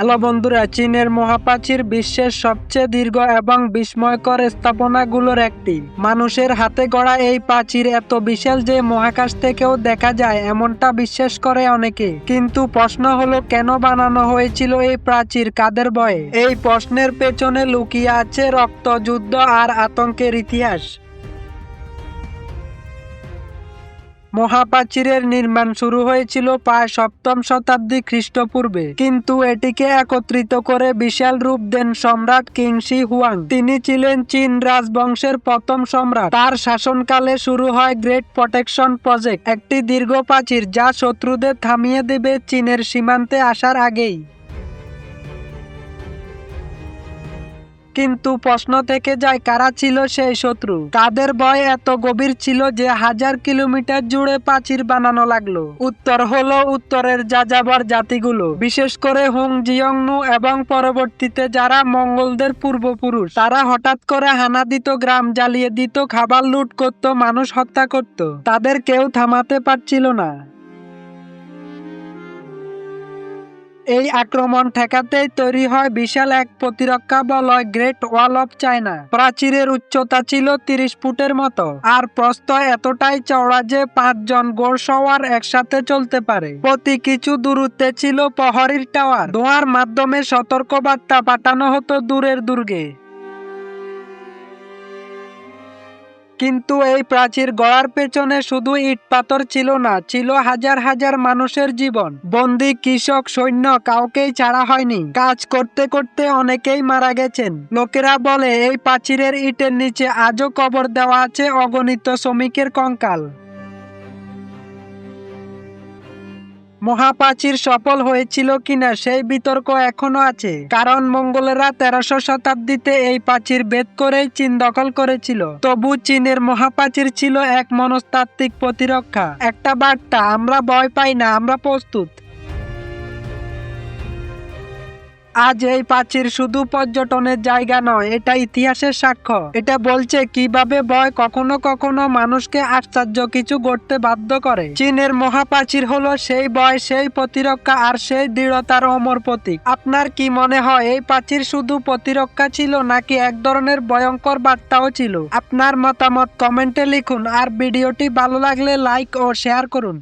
Hello বন্ধুরা, চীনের মহাপ্রাচীর বিশ্বের সবচেয়ে দীর্ঘ এবং বিস্ময়কর স্থাপনাগুলোর একটি। মানুষের হাতে গড়া এই প্রাচীর এত বিশাল যে মহাকাশ থেকেও দেখা যায়, এমনটা বিশ্বাস করে অনেকে। কিন্তু প্রশ্ন হলো, কেন বানানো হয়েছিল এই প্রাচীর? কাদের বয়ে এই প্রশ্নের পেছনে লুকিয়ে আছে রক্ত, যুদ্ধ আর আতঙ্কের ইতিহাস। মহাপ্রাচীরের নির্মাণ শুরু হয়েছিল প্রায় সপ্তম শতাব্দী খ্রিস্টপূর্বে। কিন্তু এটিকে একত্রিত করে বিশাল রূপ দেন সম্রাট কিংশি হুয়াং তিনি ছিলেন চীন রাজবংশের প্রথম সম্রাট। তার শাসনকালে শুরু হয় গ্রেট প্রোটেকশন প্রজেক্ট, একটি দীর্ঘ প্রাচীর যা শত্রুদের থামিয়ে দেবে চীনের সীমান্তে আসার আগেই। কিন্তু প্রশ্ন থেকে যায় কারা ছিল সেই শত্রু? কাদের ভয় এত গভীর ছিল যে হাজার কিলোমিটার জুড়ে প্রাচীর বানানো লাগল? উত্তর হলো উত্তরের যাযাবর জাতিগুলো। বিশেষ করে হুং জিয়ংনু এবং পরবর্তীতে যারা মঙ্গলদের পূর্বপুরুষ, তারা হঠাৎ করে হানা দিত, গ্রাম জ্বালিয়ে দিত, খাবার লুট করত, মানুষ হত্যা করত। তাদের কেউ থামাতে পারছিল না। এই আক্রমণ ঠেকাতেই তৈরি হয় বিশাল এক প্রতিরক্ষা বলয় গ্রেট ওয়াল অফ চায়না প্রাচীরের উচ্চতা ছিল তিরিশ ফুটের মতো। আর প্রস্থ এতটাই চওড়া যে পাঁচজন ঘোড়সওয়ার একসাথে চলতে পারে। প্রতি কিছু দূরত্বে ছিল প্রহরীর টাওয়ার। ধোঁয়ার মাধ্যমে সতর্কবার্তা পাঠানো হতো দূরের দুর্গে। কিন্তু এই প্রাচীর গড়ার পেছনে শুধু ইট পাথর ছিল না, ছিল হাজার হাজার মানুষের জীবন। বন্দি, কৃষক, সৈন্য কাউকেই ছাড়া হয়নি। কাজ করতে করতে অনেকেই মারা গেছেন। লোকেরা বলে, এই প্রাচীরের ইটের নিচে আজও কবর দেওয়া আছে অগণিত শ্রমিকের কঙ্কাল। মহাপ্রাচীর সফল হয়েছিল কিনা সেই বিতর্ক এখনও আছে। কারণ মঙ্গলেরা তেরোশো শতাব্দীতে এই প্রাচীর বেদ করেই চীন দখল করেছিল। তবু চীনের মহাপ্রাচীর ছিল এক মনস্তাত্ত্বিক প্রতিরক্ষা। একটা বার্তা, আমরা ভয় পাই না, আমরা প্রস্তুত। আজ এই প্রাচীর শুধু পর্যটনের জায়গা নয়, এটা ইতিহাসের সাক্ষ্য। এটা বলছে কীভাবে ভয় কখনো কখনো মানুষকে আশ্চর্য কিছু করতে বাধ্য করে। চীনের মহাপ্রাচীর হলো সেই ভয় সেই প্রতিরক্ষা আর সেই দৃঢ়তার অমর প্রতীক। আপনার কি মনে হয়, এই প্রাচীর শুধু প্রতিরক্ষা ছিল নাকি এক ধরনের ভয়ঙ্কর বার্তাও ছিল? আপনার মতামত কমেন্টে লিখুন আর ভিডিওটি ভালো লাগলে লাইক ও শেয়ার করুন।